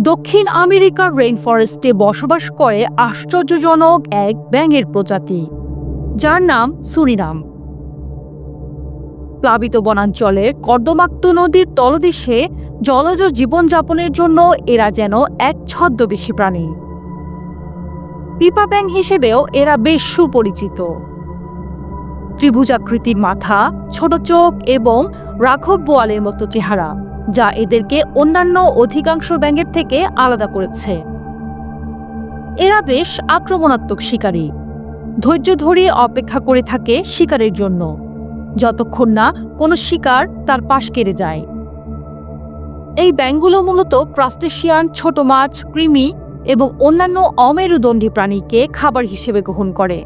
দক্ষিণ আমেরিকার রেইন ফরেস্টে বসবাস করে আশ্চর্যজনক এক ব্যাঙের প্রজাতি, যার নাম সুরিনাম। প্লাবিত বনাঞ্চলে কর্দমাক্ত নদীর তলদেশে জলজ জীবনযাপনের জন্য এরা যেন এক ছদ্মবেশী প্রাণী। পিপা ব্যাং হিসেবেও এরা বেশ সুপরিচিত। ত্রিভুজাকৃতির মাথা, ছোট চোখ এবং রাঘব বোয়ালের মতো চেহারা। যা এদেরকে অন্যান্য অধিকাংশ ব্যাঙের থেকে আলাদা করেছে। এরা বেশ আক্রমণাত্মক শিকারী। ধৈর্য ধরে অপেক্ষা করে থাকে শিকারের জন্য। যতক্ষণ না কোনো শিকার তার পাশ কেড়ে যায়। এই ব্যাঙগুলো মূলত ক্রাস্টেশিয়ান, ছোট মাছ, কৃমি এবং অন্যান্য অমেরুদণ্ডী প্রাণীকে খাবার হিসেবে গ্রহণ করে।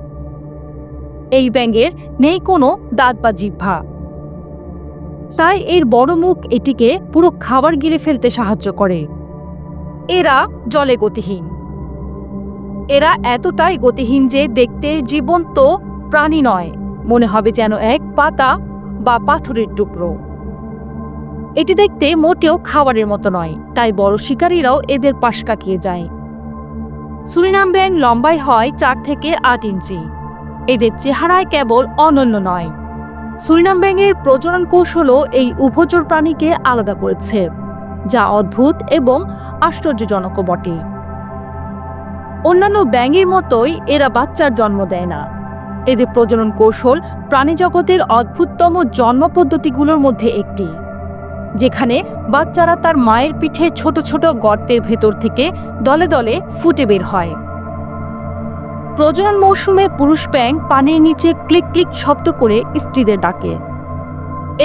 এই ব্যাঙের নেই কোনো দাঁত বা জিহ্বা তাই এর বড় মুখ এটিকে পুরো খাবার গিলে ফেলতে সাহায্য করে। এরা জলে গতিহীন। এরা এতটাই গতিহীন যে দেখতে জীবন্ত প্রাণী নয়, মনে হবে যেন এক পাতা বা পাথরের টুকরো। এটি দেখতে মোটেও খাবারের মতো নয়, তাই বড় শিকারীরাও এদের পাশ কাটিয়ে যায়। সুরিনাম ব্যাং লম্বাই হয় চার থেকে আট ইঞ্চি। এদের চেহারায় কেবল অনন্য নয়। সুরিনাম ব্যাঙের প্রজনন কৌশলও এই উভচর প্রাণীকে আলাদা করেছে, যা অদ্ভুত এবং আশ্চর্যজনকও বটে। অন্যান্য ব্যাঙের মতোই এরা বাচ্চার জন্ম দেয় না। এদের প্রজনন কৌশল প্রাণীজগতের অদ্ভুততম জন্ম পদ্ধতিগুলোর মধ্যে একটি, যেখানে বাচ্চারা তার মায়ের পিঠে ছোট ছোট গর্তের ভেতর থেকে দলে দলে ফুটে বের হয়। প্রজনন মৌসুমে পুরুষ ব্যাং পানির নিচে ক্লিক ক্লিক শব্দ করে স্ত্রীদের ডাকে।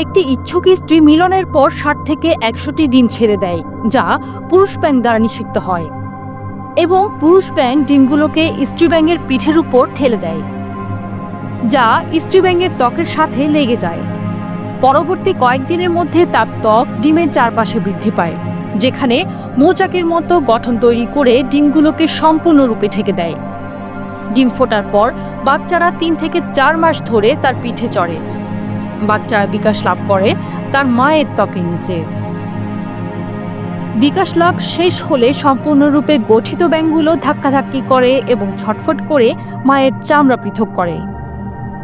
একটি ইচ্ছুক স্ত্রী মিলনের পর ষাট থেকে একশোটি ডিম ছেড়ে দেয়, যা পুরুষ ব্যাং দ্বারা নিষিদ্ধ হয়। এবং পুরুষ ব্যাং ডিমগুলোকে স্ত্রী ব্যাঙের পিঠের উপর ঠেলে দেয়, যা স্ত্রী ব্যাঙের ত্বকের সাথে লেগে যায়। পরবর্তী কয়েকদিনের মধ্যে তার ত্বক ডিমের চারপাশে বৃদ্ধি পায়, যেখানে মৌচাকের মতো গঠন তৈরি করে ডিমগুলোকে সম্পূর্ণরূপে ঠেকে দেয়। ডিম ফোটার পর বাচ্চারা তিন থেকে চার মাস ধরে তার পিঠে চড়ে। বাচ্চারা বিকাশ লাভ করে তার মায়ের ত্বকের নিচে। বিকাশ লাভ শেষ হলে সম্পূর্ণরূপে গঠিত ব্যাঙগুলো ধাক্কাধাক্কি করে এবং ছটফট করে মায়ের চামড়া পৃথক করে।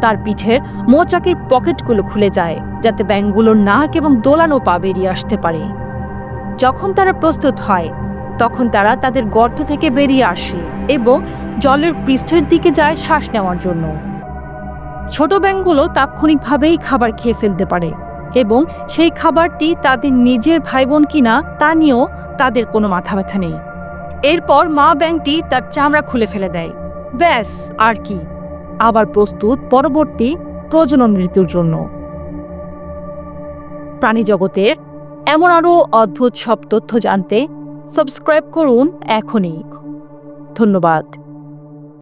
তার পিঠের মোচাকের পকেটগুলো খুলে যায়, যাতে ব্যাঙগুলোর নাক এবং দোলানো পা বেরিয়ে আসতে পারে। যখন তারা প্রস্তুত হয় তখন তারা তাদের গর্ত থেকে বেরিয়ে আসে এবং জলের পৃষ্ঠের দিকে যায় শ্বাস নেওয়ার জন্য। ছোট ব্যাঙগুলো তাৎক্ষণিকভাবেই খাবার খেয়ে ফেলতে পারে এবং সেই খাবারটি তাদের নিজের ভাই বোন কিনা তা নিয়েও তাদের কোনো মাথা ব্যথা নেই। এরপর মা ব্যাংকটি তার চামড়া খুলে ফেলে দেয়। ব্যাস, আর কি। আবার প্রস্তুত পরবর্তী প্রজনন ঋতুর জন্য। প্রাণী জগতের এমন আরও অদ্ভুত সব তথ্য জানতে সাবস্ক্রাইব করুন এখনই। ধন্যবাদ।